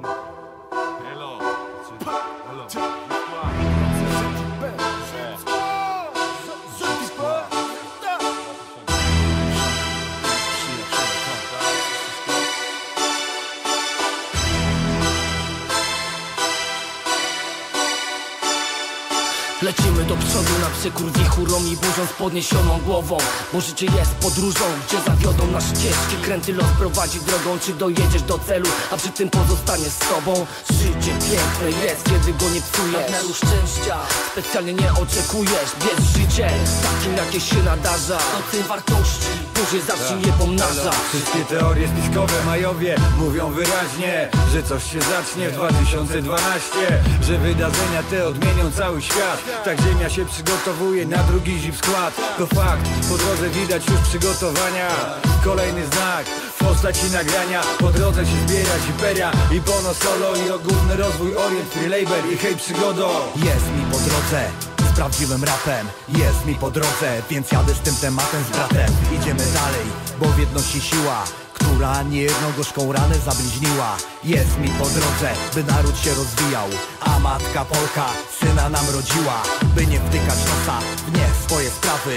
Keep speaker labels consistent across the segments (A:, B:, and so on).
A: mountain.
B: Lecimy do przodu na przekór wichurą i burzą z podniesioną głową. Bo życie jest podróżą, gdzie zawiodą nas ścieżki Kręty los prowadzi drogą, czy dojedziesz do celu A przy tym pozostaniesz z sobą. Życie piękne jest, kiedy go nie psujesz. Nadmiaru szczęścia, specjalnie nie oczekujesz Bierz życie, takim jakie się nadarza. Oceń wartości, później zacznij je pomnażać
C: Wszystkie teorie spiskowe majowie mówią wyraźnie, że coś się zacznie w 2012 Że wydarzenia te odmienią cały świat Tak ziemia się przygotowuje na drugi zip skład. To fakt, po drodze widać już przygotowania. Kolejny znak w postaci nagrania. Po drodze się zbiera hiperia i pono solo I ogólny rozwój orient, free label i hej przygodą
D: Jest mi po drodze z prawdziwym rapem. Jest mi po drodze, więc jadę z tym tematem z bratem. Idziemy dalej, bo w jedności siła która niejedną gorzką ranę zabliźniła. Jest mi po drodze, by naród się rozwijał A matka Polka syna nam rodziła By nie wtykać nosa w nie swoje sprawy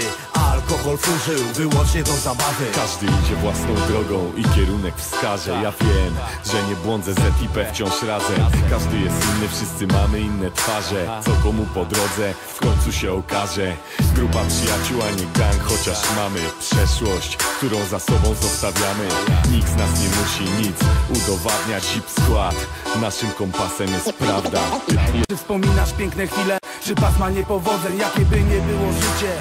D: alkohol służył wyłącznie do zabawy.
A: Każdy idzie własną drogą i kierunek wskaże. Ja wiem, że nie błądzę Z P wciąż razem. Każdy jest inny, wszyscy mamy inne twarze. Co komu po drodze w końcu się okaże. Grupa przyjaciół, a nie gang Chociaż mamy przeszłość, którą za sobą zostawiamy. Nikt z nas nie musi nic udowadniać. Zip skład, naszym kompasem jest prawda.
E: Czy wspominasz piękne chwile, czy pasma niepowodzeń, jakie by nie było życie?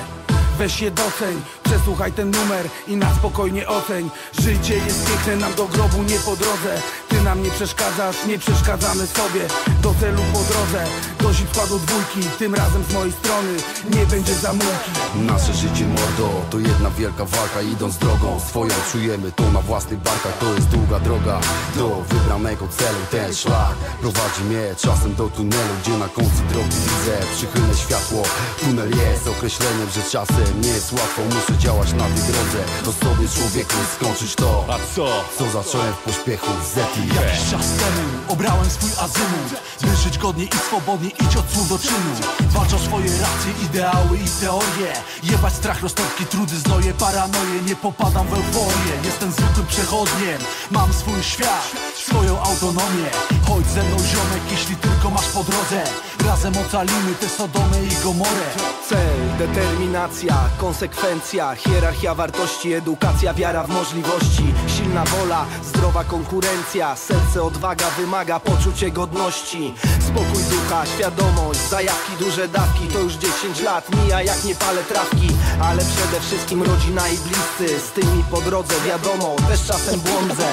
E: Weź je doceń, przesłuchaj ten numer i na spokojnie oceń. Życie jest piękne, nam do grobu nie po drodze nam nie przeszkadzasz, nie przeszkadzamy sobie. Do celu po drodze, do składu dwójki Tym razem z mojej strony. Nie będzie zamułki
F: Nasze życie mordo to jedna wielka walka. Idąc drogą swoją czujemy to na własnych barkach. To jest długa droga do wybranego celu. Ten szlak prowadzi mnie czasem do tunelu Gdzie na końcu drogi widzę przychylne światło. Tunel jest określeniem, że czasem nie jest łatwo. Muszę działać na tej drodze. To sobie człowieku skończyć to
A: A co?
F: Co zacząłem w pośpiechu. Z
G: Jakiś czas temu obrałem swój azymut. By żyć godnie i swobodnie, idź od słów do czynu. Walcz o swoje racje, ideały i teorie. Jebać strach, roztopki, trudy, znoje, paranoje. Nie popadam w euforię, jestem zwykłym przechodniem. Mam swój świat, swoją autonomię. Chodź ze mną ziomek, jeśli tylko masz po drodze. Razem ocalimy tę Sodomę i Gomorę.
B: Cel, determinacja, konsekwencja, hierarchia wartości, edukacja, wiara w możliwości, silna wola, zdrowa konkurencja, serce, odwaga wymaga poczucie godności, spokój ducha, świadomość, zajawki, duże dawki, to już 10 lat mija jak nie palę trawki, ale przede wszystkim rodzina i bliscy, z tymi po drodze wiadomo, też czasem błądzę.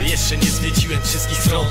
H: Jeszcze nie zwiedziłem wszystkich stron